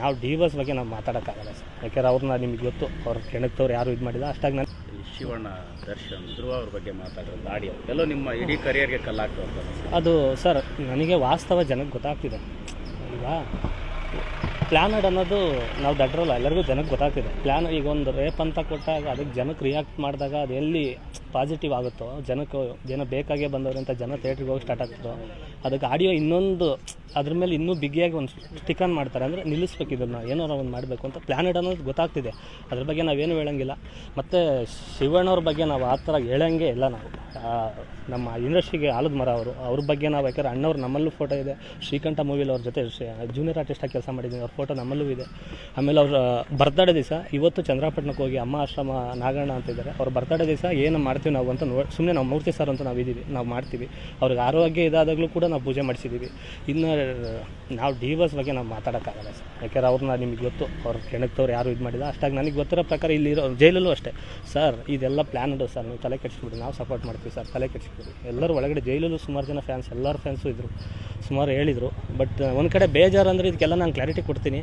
ನಾವು ಡಿವೋರ್ಸ್ ಬಗ್ಗೆ ನಾವು ಮಾತಾಡೋಕ್ಕಾಗಲ್ಲ ಸರ್. ಯಾಕೆಂದ್ರೆ ಅವ್ರನ್ನ ನಿಮ್ಗೆ ಗೊತ್ತು ಅವ್ರ ಕೆಣಕ್ತವ್ರು ಯಾರು ಇದು ಮಾಡಿಲ್ಲ. ಅಷ್ಟಾಗಿ ನಾನು ಶಿವಣ್ಣ ದರ್ಶನ್ ಧ್ರುವ ಅವ್ರ ಬಗ್ಗೆ ಮಾತಾಡೋದು ಆಡಿಯೋ ಎಲ್ಲೋ ನಿಮ್ಮ ಇಡೀ ಕರಿಯರ್ಗೆ ಕಲ್ಲಾಗ್ತದೆ ಅದು ಸರ್ ನನಗೆ ವಾಸ್ತವ ಜನಕ್ಕೆ ಗೊತ್ತಾಗ್ತಿದೆ. ಈಗ ಪ್ಲ್ಯಾನಡ್ ಅನ್ನೋದು ನಾವು ದಡ್ರಲ್ಲ ಎಲ್ಲರಿಗೂ ಜನಕ್ಕೆ ಗೊತ್ತಾಗ್ತಿದೆ. ಪ್ಲ್ಯಾನ್ ಈಗ ಒಂದು ರೇಪ್ ಅಂತ ಕೊಟ್ಟಾಗ ಅದಕ್ಕೆ ಜನಕ್ಕೆ ರಿಯಾಕ್ಟ್ ಮಾಡಿದಾಗ ಅದು ಎಲ್ಲಿ ಪಾಸಿಟಿವ್ ಆಗುತ್ತೋ ಜನಕ್ಕೆ ಜನ ಬೇಕಾಗೇ ಬಂದವ್ರಿಂತ ಜನ ಥಿಯೇಟ್ರಿಗೆ ಹೋಗಿ ಸ್ಟಾರ್ಟ್ ಆಗ್ತದೋ ಅದಕ್ಕೆ ಆಡಿಯೋ ಇನ್ನೊಂದು, ಅದ್ರ ಮೇಲೆ ಇನ್ನೂ ಬಿಗಿಯಾಗಿ ಒಂದು ಸ್ಟಿಕನ್ ಮಾಡ್ತಾರೆ. ಅಂದರೆ ನಿಲ್ಲಿಸ್ಬೇಕು ಇದನ್ನು, ಏನೋ ಒಂದು ಮಾಡಬೇಕು ಅಂತ ಪ್ಲ್ಯಾನೆಟ್ ಅನ್ನೋದು ಗೊತ್ತಾಗ್ತಿದೆ. ಅದ್ರ ಬಗ್ಗೆ ನಾವೇನು ಹೇಳೋಂಗಿಲ್ಲ. ಮತ್ತು ಶಿವಣ್ಣವ್ರ ಬಗ್ಗೆ ನಾವು ಆ ಥರ ಹೇಳೋಂಗೆ ಇಲ್ಲ ನಾವು. ನಮ್ಮ ಇಂಡಸ್ಟ್ರಿಗೆ ಆಲದ ಮರ ಅವರು. ಅವ್ರ ಬಗ್ಗೆ ನಾವು ಯಾಕಂದ್ರೆ ಅಣ್ಣವ್ರು ನಮ್ಮಲ್ಲೂ ಫೋಟೋ ಇದೆ. ಶ್ರೀಕಂಠ ಮೂವಿಲಿ ಅವ್ರ ಜೊತೆ ಜೂನಿಯರ್ ಆರ್ಟಿಸ್ಟಾಗಿ ಕೆಲಸ ಮಾಡಿದ್ದೀನಿ ಅವ್ರ ಫೋಟೋ ನಮ್ಮಲ್ಲೂ ಇದೆ. ಆಮೇಲೆ ಅವ್ರ, ಬರ್ತಡೇ ದಿವಸ, ಇವತ್ತು ಚಂದ್ರಪಟ್ಟಣಕ್ಕೆ ಹೋಗಿ ಅಮ್ಮ ಆಶ್ರಮ, ನಾಗಣ್ಣ ಅಂತ ಇದ್ದಾರೆ ಅವ್ರ ಬರ್ತಡೇ ದಿವಸ ಏನು ಮಾಡ್ತೀವಿ ನಾವು ಅಂತ ನೋಡಿ ಸುಮ್ಮನೆ ನಾವು ಮೂರ್ತಿ ಸರ್ ಅಂತ ನಾವು ಇದ್ದೀವಿ. ನಾವು ಮಾಡ್ತೀವಿ. ಅವ್ರಿಗೆ ಆರೋಗ್ಯ ಇದಾದಾಗಲೂ ಕೂಡ ನಾವು ಪೂಜೆ ಮಾಡಿಸಿದ್ದೀವಿ. ಇನ್ನು, ನಾವು ಡಿವರ್ಸ್ ಬಗ್ಗೆ ನಾವು ಮಾತಾಡೋಕ್ಕಾಗಲ್ಲ ಸರ್. ಯಾಕೆಂದ್ರೆ ಅವ್ರನ್ನ ನಿಮಗೆ ಗೊತ್ತು. ಅವ್ರ ಕೆಣಕ್ತವ್ರು ಯಾರು ಇದು ಮಾಡಿಲ್ಲ. ಅಷ್ಟಾಗಿ ನನಗೆ ಗೊತ್ತಿರೋ ಪ್ರಕಾರ ಇಲ್ಲಿರೋ ಜೈಲಲ್ಲೂ ಅಷ್ಟೇ. ಸರ್ ಇದೆಲ್ಲ ಪ್ಲ್ಯಾನ್ ಇದೆ ಸರ್. ನೀವು ತಲೆ ಕೆಡಿಸ್ಬಿಡಿ. ನಾವು ಸಪೋರ್ಟ್ ಮಾಡ್ತೀವಿ ಸರ್. ತಲೆ ಕೆಡಿಸ್ಬಿಡಿ. ಎಲ್ಲರೂ ಒಳಗಡೆ ಜೈಲಲ್ಲೂ ಸುಮಾರು ಜನ ಫ್ಯಾನ್ಸ್ ಎಲ್ಲರ ಫ್ಯಾನ್ಸು ಇದ್ದರು ಸುಮಾರು ಹೇಳಿದರು. ಬಟ್ ಒಂದು ಕಡೆ ಬೇಜಾರು ಅಂದರೆ ಇದಕ್ಕೆಲ್ಲ ನಾನು ಕ್ಲಾರಿಟಿ ಕೊಡ್ತೀನಿ.